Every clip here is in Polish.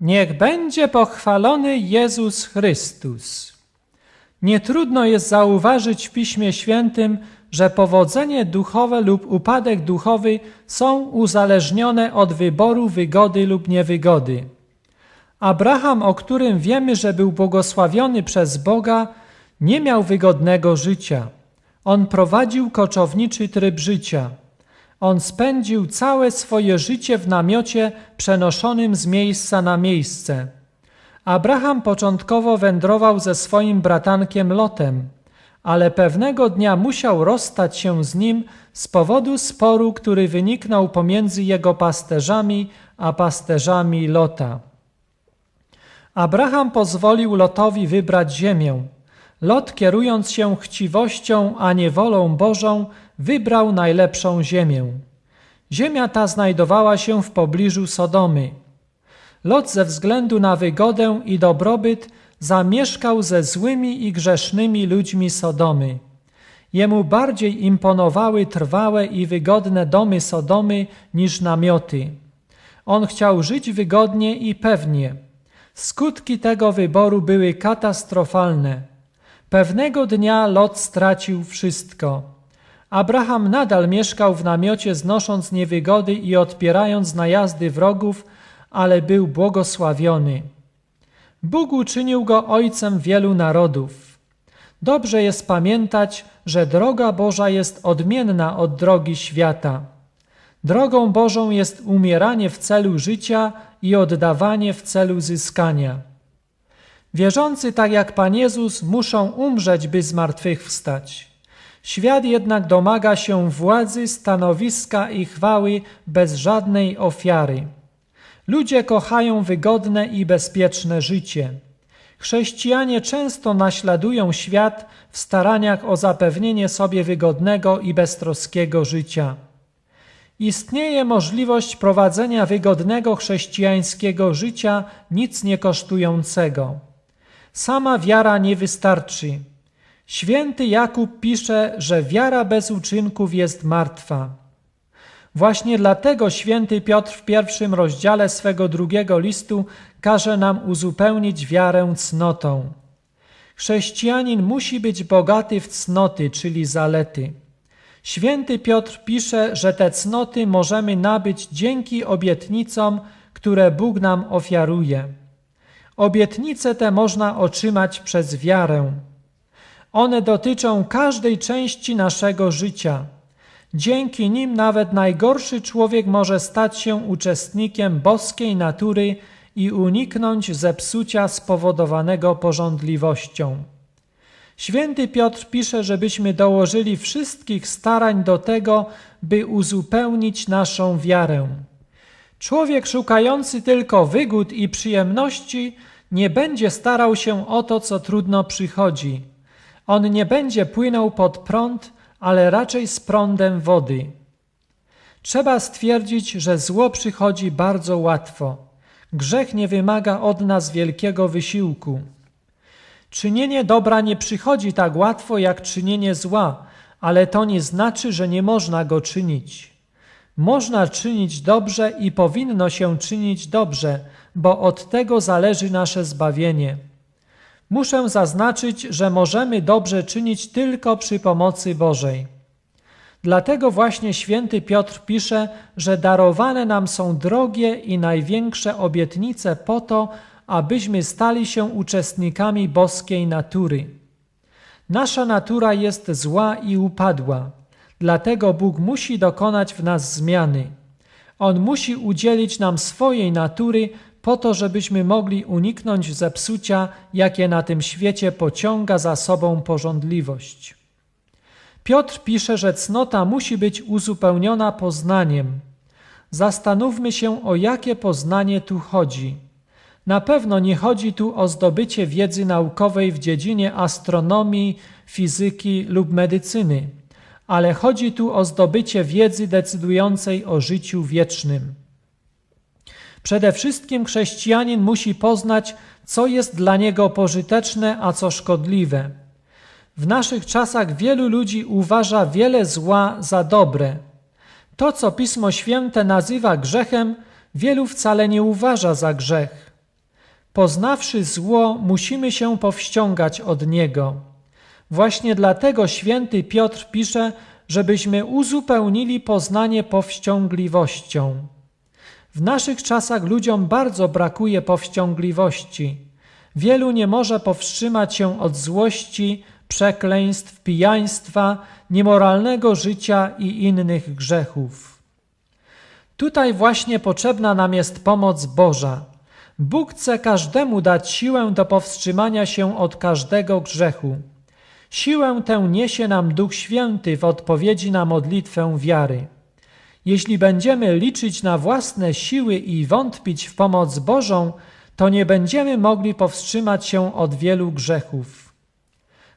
Niech będzie pochwalony Jezus Chrystus. Nie trudno jest zauważyć w Piśmie Świętym, że powodzenie duchowe lub upadek duchowy są uzależnione od wyboru wygody lub niewygody. Abraham, o którym wiemy, że był błogosławiony przez Boga, nie miał wygodnego życia. On prowadził koczowniczy tryb życia. On spędził całe swoje życie w namiocie przenoszonym z miejsca na miejsce. Abraham początkowo wędrował ze swoim bratankiem Lotem, ale pewnego dnia musiał rozstać się z nim z powodu sporu, który wyniknął pomiędzy jego pasterzami a pasterzami Lota. Abraham pozwolił Lotowi wybrać ziemię. Lot, kierując się chciwością, a nie wolą Bożą, wybrał najlepszą ziemię. Ziemia ta znajdowała się w pobliżu Sodomy. Lot ze względu na wygodę i dobrobyt zamieszkał ze złymi i grzesznymi ludźmi Sodomy. Jemu bardziej imponowały trwałe i wygodne domy Sodomy niż namioty. On chciał żyć wygodnie i pewnie. Skutki tego wyboru były katastrofalne. Pewnego dnia Lot stracił wszystko. Abraham nadal mieszkał w namiocie, znosząc niewygody i odpierając najazdy wrogów, ale był błogosławiony. Bóg uczynił go ojcem wielu narodów. Dobrze jest pamiętać, że droga Boża jest odmienna od drogi świata. Drogą Bożą jest umieranie w celu życia i oddawanie w celu zyskania. Wierzący, tak jak Pan Jezus, muszą umrzeć, by zmartwychwstać. Świat jednak domaga się władzy, stanowiska i chwały bez żadnej ofiary. Ludzie kochają wygodne i bezpieczne życie. Chrześcijanie często naśladują świat w staraniach o zapewnienie sobie wygodnego i beztroskiego życia. Istnieje możliwość prowadzenia wygodnego chrześcijańskiego życia nic nie kosztującego. Sama wiara nie wystarczy. Święty Jakub pisze, że wiara bez uczynków jest martwa. Właśnie dlatego święty Piotr w pierwszym rozdziale swego drugiego listu każe nam uzupełnić wiarę cnotą. Chrześcijanin musi być bogaty w cnoty, czyli zalety. Święty Piotr pisze, że te cnoty możemy nabyć dzięki obietnicom, które Bóg nam ofiaruje. Obietnice te można otrzymać przez wiarę. One dotyczą każdej części naszego życia. Dzięki nim nawet najgorszy człowiek może stać się uczestnikiem boskiej natury i uniknąć zepsucia spowodowanego porządliwością. Święty Piotr pisze, żebyśmy dołożyli wszystkich starań do tego, by uzupełnić naszą wiarę. Człowiek szukający tylko wygód i przyjemności nie będzie starał się o to, co trudno przychodzi. On nie będzie płynął pod prąd, ale raczej z prądem wody. Trzeba stwierdzić, że zło przychodzi bardzo łatwo. Grzech nie wymaga od nas wielkiego wysiłku. Czynienie dobra nie przychodzi tak łatwo jak czynienie zła, ale to nie znaczy, że nie można go czynić. Można czynić dobrze i powinno się czynić dobrze, bo od tego zależy nasze zbawienie. Muszę zaznaczyć, że możemy dobrze czynić tylko przy pomocy Bożej. Dlatego właśnie święty Piotr pisze, że darowane nam są drogie i największe obietnice po to, abyśmy stali się uczestnikami boskiej natury. Nasza natura jest zła i upadła, dlatego Bóg musi dokonać w nas zmiany. On musi udzielić nam swojej natury po to, żebyśmy mogli uniknąć zepsucia, jakie na tym świecie pociąga za sobą porządliwość. Piotr pisze, że cnota musi być uzupełniona poznaniem. Zastanówmy się, o jakie poznanie tu chodzi. Na pewno nie chodzi tu o zdobycie wiedzy naukowej w dziedzinie astronomii, fizyki lub medycyny, ale chodzi tu o zdobycie wiedzy decydującej o życiu wiecznym. Przede wszystkim chrześcijanin musi poznać, co jest dla niego pożyteczne, a co szkodliwe. W naszych czasach wielu ludzi uważa wiele zła za dobre. To, co Pismo Święte nazywa grzechem, wielu wcale nie uważa za grzech. Poznawszy zło, musimy się powściągać od niego. Właśnie dlatego święty Piotr pisze, żebyśmy uzupełnili poznanie powściągliwością. W naszych czasach ludziom bardzo brakuje powściągliwości. Wielu nie może powstrzymać się od złości, przekleństw, pijaństwa, niemoralnego życia i innych grzechów. Tutaj właśnie potrzebna nam jest pomoc Boża. Bóg chce każdemu dać siłę do powstrzymania się od każdego grzechu. Siłę tę niesie nam Duch Święty w odpowiedzi na modlitwę wiary. Jeśli będziemy liczyć na własne siły i wątpić w pomoc Bożą, to nie będziemy mogli powstrzymać się od wielu grzechów.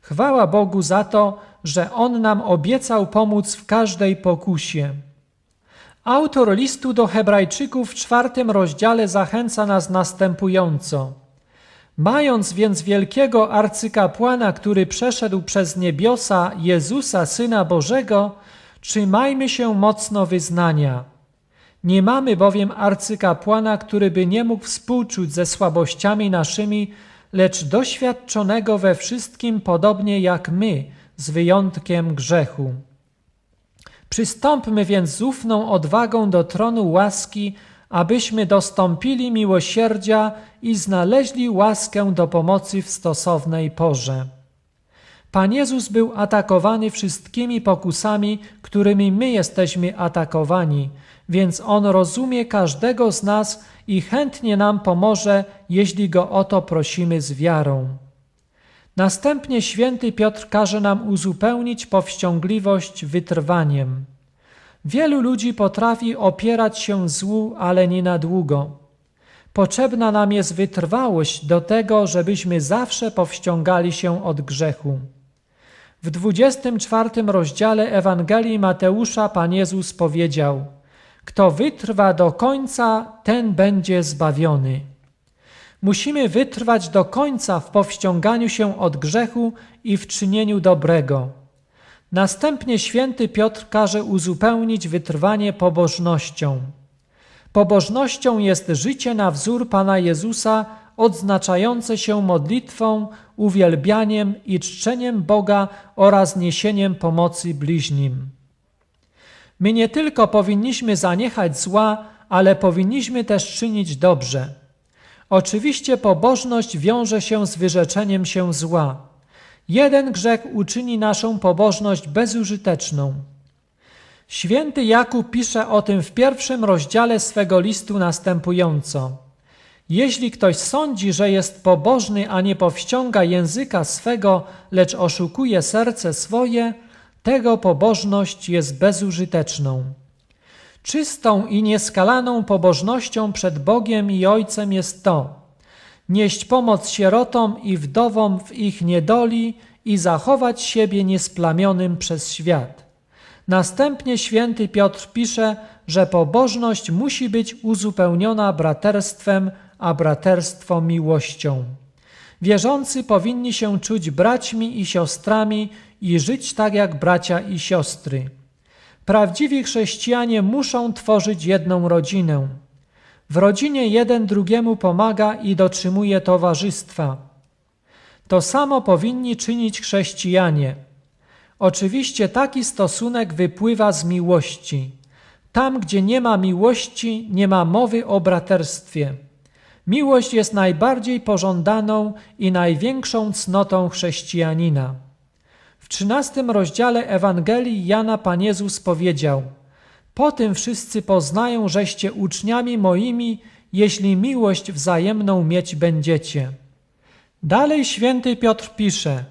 Chwała Bogu za to, że On nam obiecał pomóc w każdej pokusie. Autor listu do Hebrajczyków w czwartym rozdziale zachęca nas następująco. Mając więc wielkiego arcykapłana, który przeszedł przez niebiosa Jezusa, Syna Bożego, trzymajmy się mocno wyznania. Nie mamy bowiem arcykapłana, który by nie mógł współczuć ze słabościami naszymi, lecz doświadczonego we wszystkim podobnie jak my, z wyjątkiem grzechu. Przystąpmy więc z ufną odwagą do tronu łaski, abyśmy dostąpili miłosierdzia i znaleźli łaskę do pomocy w stosownej porze. Pan Jezus był atakowany wszystkimi pokusami, którymi my jesteśmy atakowani, więc On rozumie każdego z nas i chętnie nam pomoże, jeśli Go o to prosimy z wiarą. Następnie święty Piotr każe nam uzupełnić powściągliwość wytrwaniem. Wielu ludzi potrafi opierać się złu, ale nie na długo. Potrzebna nam jest wytrwałość do tego, żebyśmy zawsze powściągali się od grzechu. W 24 rozdziale Ewangelii Mateusza Pan Jezus powiedział: Kto wytrwa do końca, ten będzie zbawiony. Musimy wytrwać do końca w powściąganiu się od grzechu i w czynieniu dobrego. Następnie święty Piotr każe uzupełnić wytrwanie pobożnością. Pobożnością jest życie na wzór Pana Jezusa, odznaczające się modlitwą, uwielbianiem i czczeniem Boga oraz niesieniem pomocy bliźnim. My nie tylko powinniśmy zaniechać zła, ale powinniśmy też czynić dobrze. Oczywiście pobożność wiąże się z wyrzeczeniem się zła. Jeden grzech uczyni naszą pobożność bezużyteczną. Święty Jakub pisze o tym w pierwszym rozdziale swego listu następująco. Jeśli ktoś sądzi, że jest pobożny, a nie powściąga języka swego, lecz oszukuje serce swoje, tego pobożność jest bezużyteczną. Czystą i nieskalaną pobożnością przed Bogiem i Ojcem jest to, nieść pomoc sierotom i wdowom w ich niedoli i zachować siebie niesplamionym przez świat. Następnie święty Piotr pisze, że pobożność musi być uzupełniona braterstwem, a braterstwo miłością. Wierzący powinni się czuć braćmi i siostrami i żyć tak jak bracia i siostry. Prawdziwi chrześcijanie muszą tworzyć jedną rodzinę. W rodzinie jeden drugiemu pomaga i dotrzymuje towarzystwa. To samo powinni czynić chrześcijanie. Oczywiście taki stosunek wypływa z miłości. Tam, gdzie nie ma miłości, nie ma mowy o braterstwie. Miłość jest najbardziej pożądaną i największą cnotą chrześcijanina. W trzynastym rozdziale Ewangelii Jana Pan Jezus powiedział Po tym wszyscy poznają, żeście uczniami moimi, jeśli miłość wzajemną mieć będziecie. Dalej święty Piotr pisze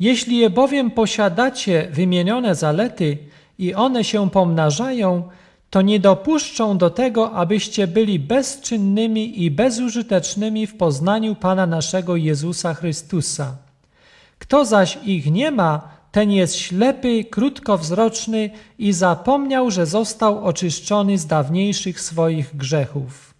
Jeśli je bowiem posiadacie wymienione zalety i one się pomnażają, to nie dopuszczą do tego, abyście byli bezczynnymi i bezużytecznymi w poznaniu Pana naszego Jezusa Chrystusa. Kto zaś ich nie ma, ten jest ślepy, krótkowzroczny i zapomniał, że został oczyszczony z dawniejszych swoich grzechów.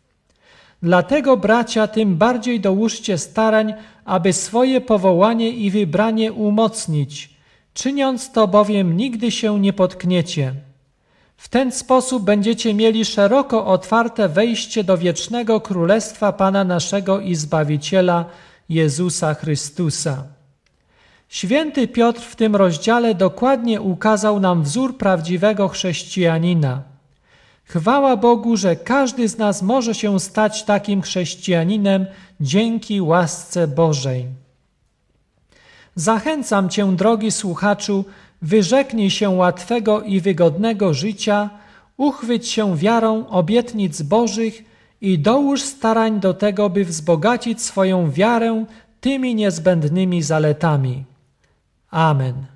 Dlatego, bracia, tym bardziej dołóżcie starań, aby swoje powołanie i wybranie umocnić, czyniąc to bowiem nigdy się nie potkniecie. W ten sposób będziecie mieli szeroko otwarte wejście do wiecznego królestwa Pana naszego i Zbawiciela Jezusa Chrystusa. Święty Piotr w tym rozdziale dokładnie ukazał nam wzór prawdziwego chrześcijanina. Chwała Bogu, że każdy z nas może się stać takim chrześcijaninem dzięki łasce Bożej. Zachęcam Cię, drogi słuchaczu, wyrzeknij się łatwego i wygodnego życia, uchwyć się wiarą obietnic Bożych i dołóż starań do tego, by wzbogacić swoją wiarę tymi niezbędnymi zaletami. Amen.